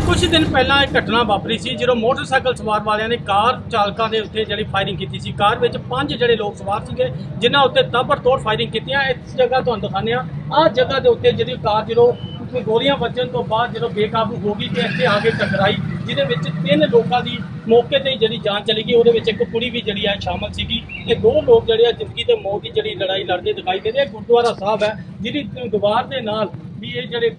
ਕੁਝ ਦਿਨ ਪਹਿਲਾਂ ਇੱਕ ਘਟਨਾ ਵਾਪਰੀ ਸੀ, ਜਦੋਂ ਮੋਟਰਸਾਈਕਲ ਸਵਾਰ ਵਾਲਿਆਂ ਨੇ ਕਾਰ ਚਾਲਕਾਂ ਦੇ ਉੱਤੇ ਜਿਹੜੀ ਫਾਇਰਿੰਗ ਕੀਤੀ ਸੀ। ਕਾਰ ਵਿੱਚ ਪੰਜ ਜਿਹੜੇ ਲੋਕ ਸਵਾਰ ਸੀਗੇ, ਜਿਨ੍ਹਾਂ ਉੱਤੇ ਤਾਬੜਤੋੜ ਫਾਇਰਿੰਗ ਕੀਤੀਆਂ ਇਸ ਜਗ੍ਹਾ ਤੁਹਾਨੂੰ ਦਿਖਾਉਂਦੇ ਆ। ਆਹ ਜਗ੍ਹਾ ਦੇ ਉੱਤੇ ਜਿਹੜੀ ਕਾਰ ਜਦੋਂ ਉੱਥੇ ਗੋਲੀਆਂ ਵੱਜਣ ਤੋਂ ਬਾਅਦ ਜਦੋਂ ਬੇਕਾਬੂ ਹੋ ਗਈ ਤੇ ਇੱਥੇ ਆ ਕੇ ਟਕਰਾਈ, ਜਿਹਦੇ ਵਿੱਚ ਤਿੰਨ ਲੋਕਾਂ ਦੀ ਮੌਕੇ ਤੇ ਜਿਹੜੀ ਜਾਨ ਚਲੀ ਗਈ। ਉਹਦੇ ਵਿੱਚ ਇੱਕ ਕੁੜੀ ਵੀ ਜਿਹੜੀ ਹੈ ਸ਼ਾਮਲ ਸੀਗੀ ਤੇ ਦੋ ਲੋਕ ਜਿਹੜੇ ਆ ਜ਼ਿੰਦਗੀ ਤੇ ਮੌਤ ਦੀ ਜਿਹੜੀ ਲੜਾਈ ਲੜਦੇ ਦਿਖਾਈ ਦੇ ਰਹੇ ਗੁਰਦੁਆਰਾ ਸਾਹਿਬ ਹੈ, ਜਿਹਦੀ ਦੀਵਾਰ ਦੇ ਨਾਲ ਵੀ ਇਹ ਜਿਹੜੇ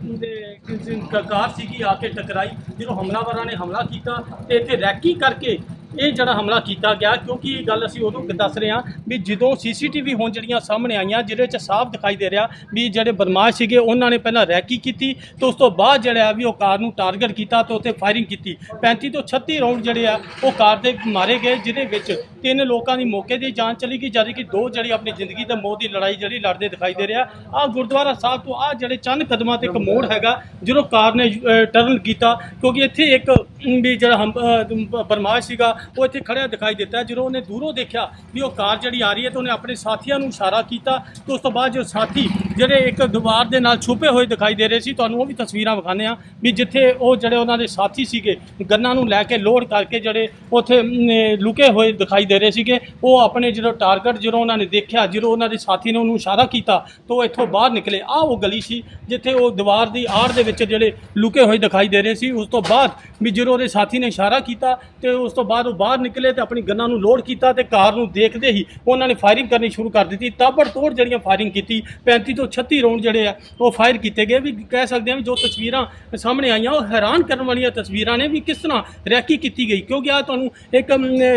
ਕਾਰ ਸੀਗੀ ਆ ਕੇ ਟਕਰਾਈ ਜਦੋਂ ਹਮਲਾਵਰਾਂ ਨੇ ਹਮਲਾ ਕੀਤਾ ਤੇ ਇੱਥੇ ਰੈਕੀ ਕਰਕੇ ਇਹ ਜਿਹੜਾ ਹਮਲਾ ਕੀਤਾ ਗਿਆ, ਕਿਉਂਕਿ ਇਹ ਗੱਲ ਅਸੀਂ ਉਦੋਂ ਦੱਸ ਰਹੇ ਹਾਂ ਵੀ ਜਦੋਂ ਸੀਸੀਟੀਵੀ ਹੁਣ ਜਿਹੜੀਆਂ ਸਾਹਮਣੇ ਆਈਆਂ, ਜਿਹਦੇ ਵਿੱਚ ਸਾਫ਼ ਦਿਖਾਈ ਦੇ ਰਿਹਾ ਵੀ ਜਿਹੜੇ ਬਦਮਾਸ਼ ਸੀਗੇ, ਉਹਨਾਂ ਨੇ ਪਹਿਲਾਂ ਰੈਕੀ ਕੀਤੀ ਤੇ ਉਸ ਤੋਂ ਬਾਅਦ ਜਿਹੜਾ ਵੀ ਉਹ ਕਾਰ ਨੂੰ ਟਾਰਗੇਟ ਕੀਤਾ ਤੇ ਉੱਥੇ ਫਾਇਰਿੰਗ ਕੀਤੀ। 35 ਤੋਂ 36 ਰਾਉਂਡ ਜਿਹੜੇ ਆ, ਉਹ ਕਾਰ ਦੇ ਮਾਰੇ ਗਏ, ਜਿਹਦੇ ਵਿੱਚ ਤਿੰਨ ਲੋਕਾਂ ਦੀ ਮੌਕੇ ਦੀ ਜਾਨ ਚਲੀ ਗਈ, ਜਦ ਕਿ ਦੋ ਜਿਹੜੀ ਆਪਣੀ ਜ਼ਿੰਦਗੀ ਤੇ ਮੌਤ ਦੀ ਲੜਾਈ ਜਿਹੜੀ ਲੜਦੇ ਦਿਖਾਈ ਦੇ ਰਿਹਾ। ਆ ਗੁਰਦੁਆਰਾ ਸਾਹਿਬ ਤੋਂ ਆ ਜਿਹੜੇ ਚੰਦ ਕਦਮਾਂ ਤੇ ਇੱਕ ਮੋੜ ਹੈਗਾ ਜਦੋਂ ਕਾਰ ਨੇ ਟਰਨ ਕੀਤਾ, ਕਿਉਂਕਿ ਇੱਥੇ ਇੱਕ ਵੀ ਜਿਹੜਾ ਹਮ- ਬਰਮਾਸ਼ ਸੀਗਾ, ਉਹ ਇੱਥੇ ਖੜਿਆ ਦਿਖਾਈ ਦਿੱਤਾ। ਜਦੋਂ ਉਹਨੇ ਦੂਰੋਂ ਦੇਖਿਆ ਵੀ ਉਹ ਕਾਰ ਜਿਹੜੀ ਆ ਰਹੀ ਹੈ ਤਾਂ ਉਹਨੇ ਆਪਣੇ ਸਾਥੀਆਂ ਨੂੰ ਇਸ਼ਾਰਾ ਕੀਤਾ, ਤੇ ਉਸ ਤੋਂ ਬਾਅਦ ਜੋ ਸਾਥੀ ਜਿਹੜੇ ਇੱਕ ਦੀਵਾਰ ਦੇ ਨਾਲ ਛੁਪੇ ਹੋਏ ਦਿਖਾਈ ਦੇ ਰਹੇ ਸੀ, ਤੁਹਾਨੂੰ ਉਹ ਵੀ ਤਸਵੀਰਾਂ ਵਿਖਾਉਂਦੇ ਆ ਵੀ ਜਿੱਥੇ ਉਹ ਜਿਹੜੇ ਉਹਨਾਂ ਦੇ ਸਾਥੀ ਸੀਗੇ, ਗੰਨਾਂ ਨੂੰ ਲੈ ਕੇ ਲੋਡ ਕਰਕੇ ਜਿਹੜੇ ਉੱਥੇ ਲੁਕੇ ਹੋਏ ਦਿਖਾਈ ਦੇ ਰਹੇ ਸੀਗੇ, ਉਹ ਆਪਣੇ ਜਦੋਂ ਟਾਰਗੇਟ ਜਦੋਂ ਉਹਨਾਂ ਨੇ ਦੇਖਿਆ, ਜਦੋਂ ਉਹਨਾਂ ਦੇ ਸਾਥੀ ਨੇ ਉਹਨੂੰ ਇਸ਼ਾਰਾ ਕੀਤਾ, ਤਾਂ ਉਹ ਇੱਥੋਂ ਬਾਹਰ ਨਿਕਲੇ। ਆ ਉਹ ਗਲੀ ਸੀ ਜਿੱਥੇ ਉਹ ਦੀਵਾਰ ਦੀ ਆੜ ਦੇ ਵਿੱਚ ਜਿਹੜੇ ਲੁਕੇ ਹੋਏ ਦਿਖਾਈ ਦੇ ਰਹੇ ਸੀ, ਉਸ ਤੋਂ ਬਾਅਦ ਵੀ ਜਦੋਂ ਉਹਦੇ ਸਾਥੀ ਨੇ ਇਸ਼ਾਰਾ ਕੀਤਾ ਤੇ ਉਸ ਤੋਂ ਬਾਅਦ ਉਹ ਬਾਹਰ ਨਿਕਲੇ ਤੇ ਆਪਣੀ ਗੰਨਾਂ ਨੂੰ ਲੋਡ ਕੀਤਾ ਤੇ ਕਾਰ ਨੂੰ ਦੇਖਦੇ ਹੀ ਉਹਨਾਂ ਨੇ ਫਾਇਰਿੰਗ ਕਰਨੀ ਸ਼ੁਰੂ ਕਰ ਦਿੱਤੀ। ਤਾਬੜ ਤੋੜ ਜਿਹੜੀਆਂ ਫਾਇਰਿੰਗ ਕੀਤੀ 35 ਤੋਂ 36 ਰਾਉਂਡ ਜਿਹੜੇ ਆ, ਉਹ ਫਾਇਰ ਕੀਤੇ ਗਏ। ਵੀ ਕਹਿ ਸਕਦੇ ਹਾਂ ਵੀ ਜੋ ਤਸਵੀਰਾਂ ਸਾਹਮਣੇ ਆਈਆਂ, ਉਹ ਹੈਰਾਨ ਕਰਨ ਵਾਲੀਆਂ ਤਸਵੀਰਾਂ ਨੇ ਵੀ ਕਿਸ ਤਰ੍ਹਾਂ ਰੈਕੀ ਕੀਤੀ ਗਈ। ਕਿਉਂਕਿ ਆ ਤੁਹਾਨੂੰ ਇੱਕ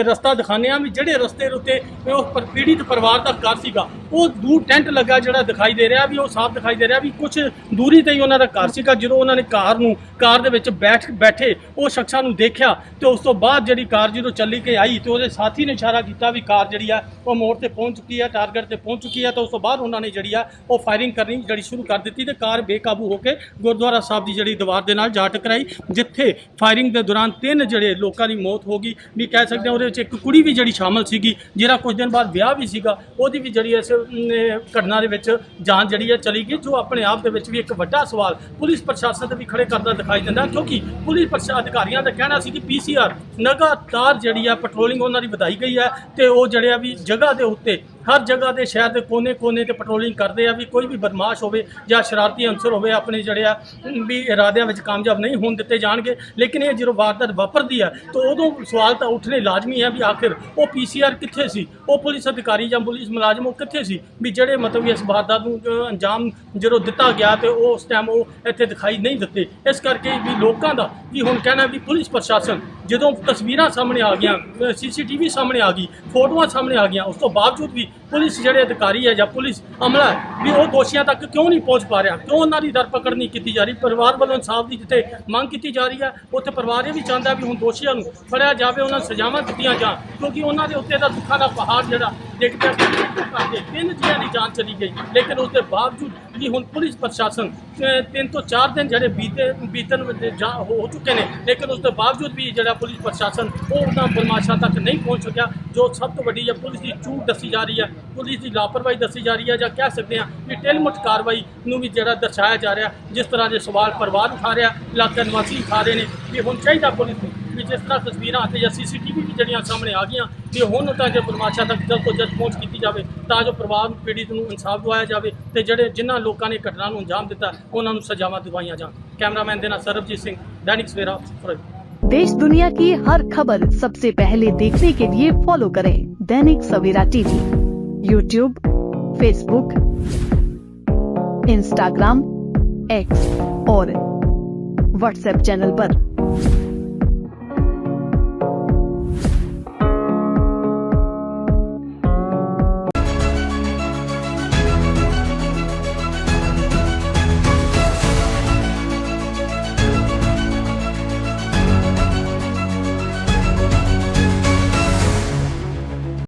ਰਸਤਾ ਦਿਖਾਉਂਦੇ ਆ ਵੀ ਜਿਹੜੇ ਰਸਤੇ ਦੇ ਉੱਤੇ ਉਹ ਪਰ- ਪੀੜਿਤ ਪਰਿਵਾਰ ਦਾ ਘਰ ਸੀਗਾ, ਉਹ ਦੂਰ ਟੈਂਟ ਲੱਗਾ ਜਿਹੜਾ ਦਿਖਾਈ ਦੇ ਰਿਹਾ ਵੀ ਉਹ ਸਾਫ਼ ਦਿਖਾਈ ਦੇ ਰਿਹਾ ਵੀ ਕੁਝ ਦੂਰੀ ਤੇ ਹੀ ਉਹਨਾਂ ਦਾ ਘਰ ਸੀਗਾ। ਜਦੋਂ ਉਹਨਾਂ ਨੇ ਕਾਰ ਨੂੰ, ਕਾਰ ਦੇ ਵਿੱਚ ਬੈਠ, ਬੈਠੇ, ਉਹ ਸ਼ਖਸਾਂ ਨੂੰ ਦੇਖਿਆ ਤੇ ਉਸ ਤੋਂ ਬਾਅਦ ਜਿਹੜੀ ਕਾਰ ਜਦੋਂ ਚੱਲੀ ਕੇ ਆਈ ਤੇ ਉਹਦੇ ਸਾਥੀ ਨੇ ਇਸ਼ਾਰਾ ਕੀਤਾ ਵੀ ਕਾਰ ਜਿਹੜੀ ਆ, ਉਹ ਮੋੜ ਤੇ ਪਹੁੰਚ ਚੁੱਕੀ ਹੈ ਟਾਰਗੇਟ ਤੇ ਪਹੁੰਚ ਚੁੱਕੀ ਹੈ ਤਾਂ ਉਸ ਤੋਂ ਬਾਅਦ ਉਹਨਾਂ ਨੇ ਜਿਹੜੀ ਆ, ਉਹ ਫਾਇਰਿੰਗ ਕਰਨੀ ਜਿਹੜੀ ਸ਼ੁਰੂ ਕਰ ਦਿੱਤੀ ਤੇ ਕਾਰ ਬੇਕਾਬੂ ਹੋ ਕੇ ਗੁਰਦੁਆਰਾ ਸਾਹਿਬ ਦੀ ਜਿਹੜੀ ਦੀਵਾਰ ਦੇ ਨਾਲ ਜਾ ਟਕਰਾਈ, ਜਿੱਥੇ ਫਾਇਰਿੰਗ ਦੇ ਦੌਰਾਨ ਤਿੰਨ ਜਿਹੜੇ ਲੋਕਾਂ ਦੀ ਮੌਤ ਹੋ ਗਈ। ਵੀ ਕਹਿ ਸਕਦੇ ਹਾਂ ਉਹਦੇ ਵਿੱਚ ਇੱਕ ਕੁੜੀ ਵੀ ਜਿਹੜੀ ਸ਼ਾਮਲ ਸੀਗੀ, ਜਿਹੜਾ ਕੁਝ ਦਿਨ ਬਾਅਦ ਵਿਆਹ ਵੀ ਸੀਗਾ, ਉਹਦੀ ਵੀ ਜਿਹੜੀ ਇਸ ਘਟਨਾ ਦੇ ਵਿੱਚ ਜਾਂਚ ਜਿਹੜੀ ਹੈ ਚਲੀ ਗਈ, ਜੋ ਆਪਣੇ ਆਪ ਦੇ ਵਿੱਚ ਵੀ ਇੱਕ ਵੱਡਾ ਸਵਾਲ ਪੁਲਿਸ ਪ੍ਰਸ਼ਾਸਨ ਤੇ ਵੀ ਖੜੇ ਕਰਦਾ ਦਿਖਾਈ ਦਿੰਦਾ, ਕਿਉਂਕਿ ਪੁਲਿਸ ਪ੍ਰਸ਼ਾ, ਅਧਿਕਾਰੀਆਂ ਦਾ ਕਹਿਣਾ ਸੀ ਕਿ ਪੀਸੀਆਰ ਲਗਾਤਾਰ ਜਿਹੜੀ ਆ ਪੈਟਰੋਲਿੰਗ ਉਹਨਾਂ ਦੀ ਵਧਾਈ ਗਈ ਹੈ ਤੇ ਉਹ ਜਿਹੜੇ ਆ ਵੀ ਜਗ੍ਹਾ ਦੇ ਉੱਤੇ, ਹਰ ਜਗ੍ਹਾ ਦੇ ਸ਼ਹਿਰ ਦੇ ਕੋਨੇ-ਕੋਨੇ ਤੇ ਪੈਟਰੋਲਿੰਗ ਕਰਦੇ ਆ ਵੀ ਕੋਈ ਵੀ ਬਦਮਾਸ਼ ਹੋਵੇ ਜਾਂ ਸ਼ਰਾਰਤੀ ਅਨਸਰ ਹੋਵੇ, ਆਪਣੇ ਜਿਹੜੇ ਆ ਵੀ ਇਰਾਦਿਆਂ ਵਿੱਚ ਕਾਮਯਾਬ ਨਹੀਂ ਹੋਣ ਦਿੱਤੇ ਜਾਣਗੇ, ਲੇਕਿਨ ਇਹ ਜਦੋਂ ਵਾਰਦਾਤ ਵਾਪਰਦੀ ਹੈ, ਤਾਂ ਉਦੋਂ ਸਵਾਲ ਤਾਂ ਉੱਠਣੇ ਲਾਜ਼ਮੀ ਹੈ ਵੀ ਆਖਿਰ ਉਹ ਪੀਸੀਆਰ ਕਿੱਥੇ ਸੀ? ਉਹ ਪੁਲਿਸ ਅਧਿਕਾਰੀ ਜਾਂ ਪੁਲਿਸ ਮੁਲਾਜ਼ਮ ਉਹ ਕਿੱਥੇ ਸੀ? ਵੀ ਜਿਹੜੇ ਮਤਲਬ ਇਸ ਵਾਰਦਾਤ ਨੂੰ ਜੋ ਅੰਜਾਮ ਜਦੋਂ ਦਿੱਤਾ ਗਿਆ ਤੇ ਉਹ ਉਸ ਟਾਈਮ ਉਹ ਇੱਥੇ ਦਿਖਾਈ ਨਹੀਂ ਦਿੱਤੇ। ਇਸ ਕਰਕੇ ਵੀ ਲੋਕਾਂ ਦਾ ਵੀ ਹੁਣ ਕਹਿਣਾ ਵੀ ਪੁਲਿਸ ਪ੍ਰਸ਼ਾਸਨ ਜਦੋਂ ਤਸਵੀਰਾਂ ਸਾਹਮਣੇ ਆ ਗਈਆਂ ਸੀਸੀਟੀਵੀ ਸਾਹਮਣੇ ਆ ਗਈ ਫੋਟੋਆਂ ਸਾਹਮਣੇ ਆ ਗਈਆਂ ਉਸ ਤੋਂ ਬਾਵਜੂਦ ਵੀ ਪੁਲਿਸ ਜਿਹੜੇ ਅਧਿਕਾਰੀ ਹੈ ਜਾਂ ਪੁਲਿਸ ਅਮਲਾ ਹੈ, ਵੀ ਉਹ ਦੋਸ਼ੀਆਂ ਤੱਕ ਕਿਉਂ ਨਹੀਂ ਪਹੁੰਚ ਪਾ ਰਿਹਾ ਕਿਉਂ ਉਹਨਾਂ ਦੀ ਦਰਪਕੜ ਨਹੀਂ ਕੀਤੀ ਜਾ ਰਹੀ ਪਰਿਵਾਰ ਵੱਲੋਂ ਇਨਸਾਫ ਦੀ ਜਿੱਥੇ ਮੰਗ ਕੀਤੀ ਜਾ ਰਹੀ ਹੈ ਉੱਥੇ ਪਰਿਵਾਰ ਇਹ ਵੀ ਚਾਹੁੰਦਾ ਵੀ ਹੁਣ ਦੋਸ਼ੀਆਂ ਨੂੰ ਫੜਿਆ ਜਾਵੇ ਉਹਨਾਂ ਨੂੰ ਸਜ਼ਾਵਾਂ ਦਿੱਤੀਆਂ ਜਾਣ ਕਿਉਂਕਿ ਉਹਨਾਂ ਦੇ ਉੱਤੇ ਦਾ ਦੁੱਖਾਂ ਦਾ ਪਹਾੜ ਜਿਹੜਾ ਦੇਖਦੇ ਕਰਦੇ ਤਿੰਨ ਜੀਆਂ ਦੀ ਜਾਨ ਚਲੀ ਗਈ ਲੇਕਿਨ ਉਸ ਦੇ ਬਾਵਜੂਦ ਵੀ ਹੁਣ ਪੁਲਿਸ ਪ੍ਰਸ਼ਾਸਨ ਤਿੰਨ ਤੋਂ ਚਾਰ ਦਿਨ ਜਿਹੜੇ ਬੀਤੇ, ਬੀਤਣ ਜਾ ਹੋ ਚੁੱਕੇ ਨੇ, ਲੇਕਿਨ ਉਸ ਤੋਂ ਬਾਵਜੂਦ ਵੀ ਜਿਹੜਾ ਪੁਲਿਸ ਪ੍ਰਸ਼ਾਸਨ ਉਹ ਉਹਨਾਂ ਬਦਮਾਸ਼ਾਂ ਤੱਕ ਨਹੀਂ ਪਹੁੰਚ ਸਕਿਆ, ਜੋ ਸਭ ਤੋਂ ਵੱਡੀ ਹੈ, ਪੁਲਿਸ ਦੀ ਝੂਠ ਦੱਸੀ ਜਾ ਰਹੀ ਹੈ, ਪੁਲਿਸ ਦੀ ਲਾਪਰਵਾਹੀ ਦੱਸੀ ਜਾ ਰਹੀ ਹੈ, ਜਾਂ ਕਹਿ ਸਕਦੇ ਹਾਂ ਕਿ ਟੇਲਮੁੱਟ ਕਾਰਵਾਈ ਨੂੰ ਵੀ ਜਿਹੜਾ ਦਰਸਾਇਆ ਜਾ ਰਿਹਾ, ਜਿਸ ਤਰ੍ਹਾਂ ਦੇ ਸਵਾਲ ਪਰਿਵਾਰ ਉਠਾ ਰਿਹਾ, ਇਲਾਕਾ ਨਿਵਾਸੀ ਉਠਾ ਰਹੇ ਨੇ, ਕਿ ਹੁਣ ਚਾਹੀਦਾ ਪੁਲਿਸ ਨੂੰ ਵੀ ਜਿਸ ਤਰ੍ਹਾਂ ਤਸਵੀਰਾਂ ਅਤੇ ਜਾਂ ਸੀਸੀਟੀਵੀ ਵੀ ਜਿਹੜੀਆਂ ਸਾਹਮਣੇ ਆ ਗਈਆਂ ਵੀ ਹੁਣ ਤਾਂ ਜੇ ਬਦਮਾਸ਼ਾਂ ਤੱਕ ਜਲਦ ਤੋਂ ਜਲਦ ਪਹੁੰਚ ਕੀਤੀ ਜਾਵੇ ਤਾਂ ਜੋ ਪਰਿਵਾਰ ਨੂੰ ਪੀੜਿਤ ਨੂੰ ਇਨਸਾਫ ਦਿਵਾਇਆ ਜਾਵੇ ਤੇ ਜਿਹੜੇ ਜਿਨ੍ਹਾਂ ਲੋਕਾਂ ਨੇ ਘਟਨਾ ਨੂੰ ਅੰਜਾਮ ਦਿੱਤਾ ਉਹਨਾਂ ਨੂੰ ਸਜ਼ਾਵਾਂ ਦਿਵਾਈਆਂ ਜਾਣ ਕੈਮਰਾਮੈਨ ਦੇ ਨਾਲ ਸਰਬਜੀਤ ਸਿੰਘ ਦੈਨਿਕ ਸਵੇਰਾ ਫਿਰੋਜ਼ਪੁਰ देश दुनिया की हर खबर सबसे पहले देखने के लिए फॉलो करें Dainik Savera TV YouTube Facebook Instagram X और व्हाट्सएप चैनल पर।